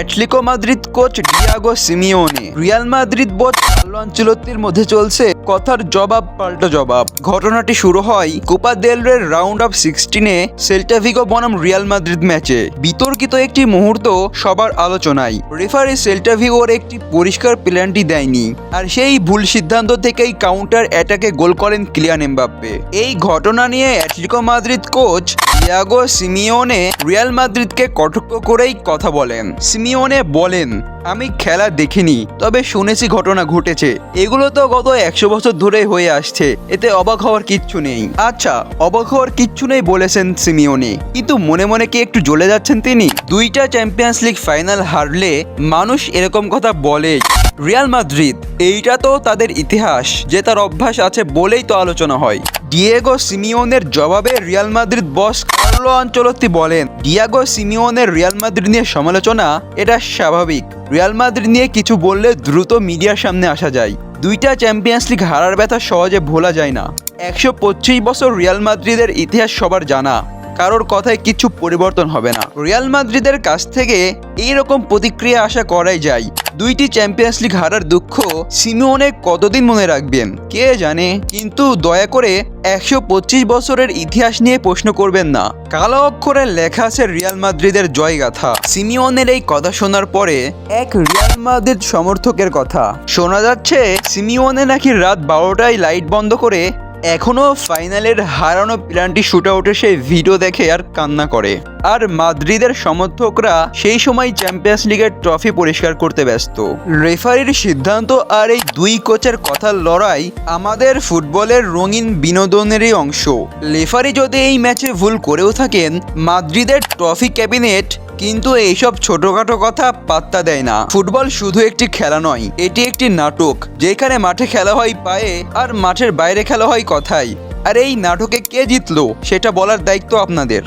Atletico Madrid coach Diego Simeone. Real Madrid Bosch Carlo আঞ্চলত্তির মধ্যে চলছে কথার জবাব, পাল্টা জবাব। ঘটনাটি শুরু হয় কোপা দেল রের রাউন্ড অফ সিক্সটিনে সেল্টাভিগো বনাম রিয়াল মাদ্রিদ ম্যাচে। বিতর্কিত একটি মুহূর্ত সবার আলোচনায়। রেফারি সেল্টাভিগোর একটি পরিষ্কার প্ল্যানটি দেয়নি। আর সেই ভুল সিদ্ধান্ত থেকেই কাউন্টার অ্যাটাকে গোল করেন কিলিয়ান এমবাপ্পে। এই ঘটনা নিয়ে Atletico Madrid coach Diego Simeone Real মাদ্রিদকে কটাক্ষ করেই কথা বলেন। সিমিওনে বলেন, আমি খেলা দেখিনি, তবে শুনেছি ঘটনা ঘটেছে। এগুলো তো গত একশো বছর ধরে হয়ে আসছে। এতে অবাক হওয়ার কিচ্ছু নেই। আচ্ছা অবাক হওয়ার কিচ্ছু নেই বলেছেন সিমিওনে। কিন্তু মনে মনে কি একটু জ্বলে যাচ্ছেন তিনি? দুইটা চ্যাম্পিয়ন্স লিগ ফাইনাল হারলে মানুষ এরকম কথা বলে। রিয়াল মাদ্রিদ, এইটা তো তাদের ইতিহাস, যে তার অভ্যাস আছে বলেই তো আলোচনা হয়। ডিয়েগো সিমিওনের জবাবে Real Madrid boss Carlo Ancelotti বলেন, ডিয়াগো সিমিওনের রিয়াল মাদ্রিদ নিয়ে সমালোচনা, এটা স্বাভাবিক। রিয়াল মাদ্রিদ নিয়ে কিছু বললে দ্রুত মিডিয়ার সামনে আসা যায়। দুইটা চ্যাম্পিয়ন্স লিগ হারার ব্যথা সহজে ভোলা যায় না। একশো পঁচিশ বছর রিয়াল মাদ্রিদের ইতিহাস সবার জানা। কারোর কথায় কিছু পরিবর্তন হবে না। রিয়াল মাদ্রিদের কাছ থেকে এই রকম প্রতিক্রিয়া আশা করাই যায়। দুইটি চ্যাম্পিয়ন্স লিগ হারার দুঃখ সিমিওনে কতদিন মনে রাখবেন? কে জানে? কিন্তু দয়া করে একশো পঁচিশ বছরের ইতিহাস নিয়ে প্রশ্ন করবেন না। কালো অক্ষরে লেখা আছে রিয়াল মাদ্রিদের জয়গাথা। সিমিওনের এই কথা শোনার পরে এক রিয়াল মাদ্রিদ সমর্থকের কথা। শোনা যাচ্ছে, সিমিওনে নাকি রাত বারোটায় লাইট বন্ধ করে এখনও ফাইনালের হারানো প্ল্যানটি শুট আউটের সেই ভিডিও দেখে আর কান্না করে। আর মাদ্রিদের সমর্থকরা সেই সময় চ্যাম্পিয়ন্স লিগের ট্রফি পরিষ্কার করতে ব্যস্ত। রেফারির সিদ্ধান্ত আর এই দুই কোচের কথার লড়াই আমাদের ফুটবলের রঙিন বিনোদনেরই অংশ। রেফারি যদি এই ম্যাচে ভুল করেও থাকেন, মাদ্রিদের ট্রফি ক্যাবিনেট কিন্তু এইসব ছোটখাটো কথা পাত্তা দেয় না। ফুটবল শুধু একটি খেলা নয়, এটি একটি নাটক, যেখানে মাঠে খেলা হয় পায়ে আর মাঠের বাইরে খেলা হয় কথাই আর এই নাটকে কে জিতলো, সেটা বলার দায়িত্ব আপনাদের।